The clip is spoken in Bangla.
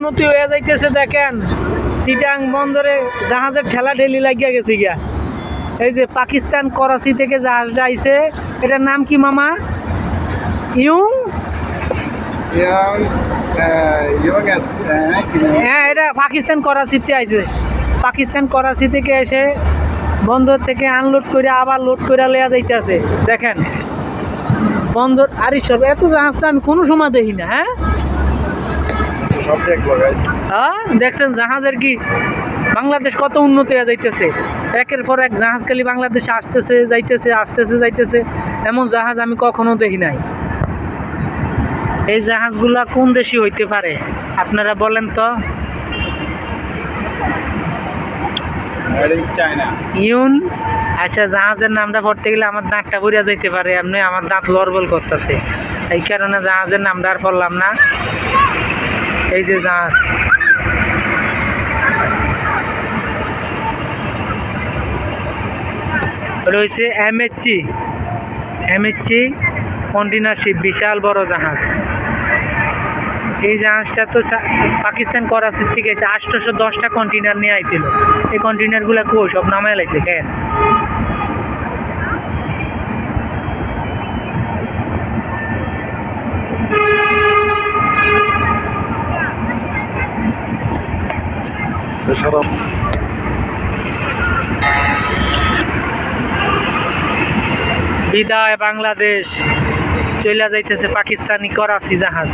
উন্নতি হয়ে যাইতেছে দেখেন। চিটাং বন্দরে জাহাজের ঠেলা ঠেলি লাগিয়া গেছে গিয়া। এই যে পাকিস্তান করাচি থেকে জাহাজটা আইছে এটার নাম কি মামা? ইউং kini হ্যাঁ এটা পাকিস্তান করাচিতে আইছে। পাকিস্তান করাচি থেকে এসে বন্দর থেকে আনলোড করে আবার লোড করে লেয়া যাইতেছে। দেখেন বন্দর আরে সব এত জাহাজ তো আমি কোনো সময় দেখি না হ্যাঁ? হ্যাঁ দেখছেন জাহাজের কি? বাংলাদেশ কত উন্নত হয়ে যাইতেছে। একের পর এক জাহাজ খালি বাংলাদেশে আসতেছে যাইতেছে আসতেছে যাইতেছে। এমন জাহাজ আমি কখনো দেখি নাই। এই জাহাজগুলা কোন দেশি হইতে পারে? আপনারা বলেন তো। ইউন আচ্ছা জাহাজের নামটা পড়তে গেলে আমার দাঁতটা বুড়িয়া যাইতে পারে। এমনি আমার দাঁত লড়বল করতেছে। এই কারণে জাহাজের নামটা আর পড়লাম না। এই যে জাহাজ রয়েছে এমএচি এমএচি কন্টেনার শিপ বিশাল বড় জাহাজ। এই জাহাজটা তো পাকিস্তান করাচির থেকে এসে আটশোশো দশটা কন্টেনার নিয়ে আইছিল। এই কন্টেনারগুলো কো সব নামায় লাইছে কেন বিদায় বাংলাদেশ। চলে যাইতেছে পাকিস্তানি করাচি জাহাজ।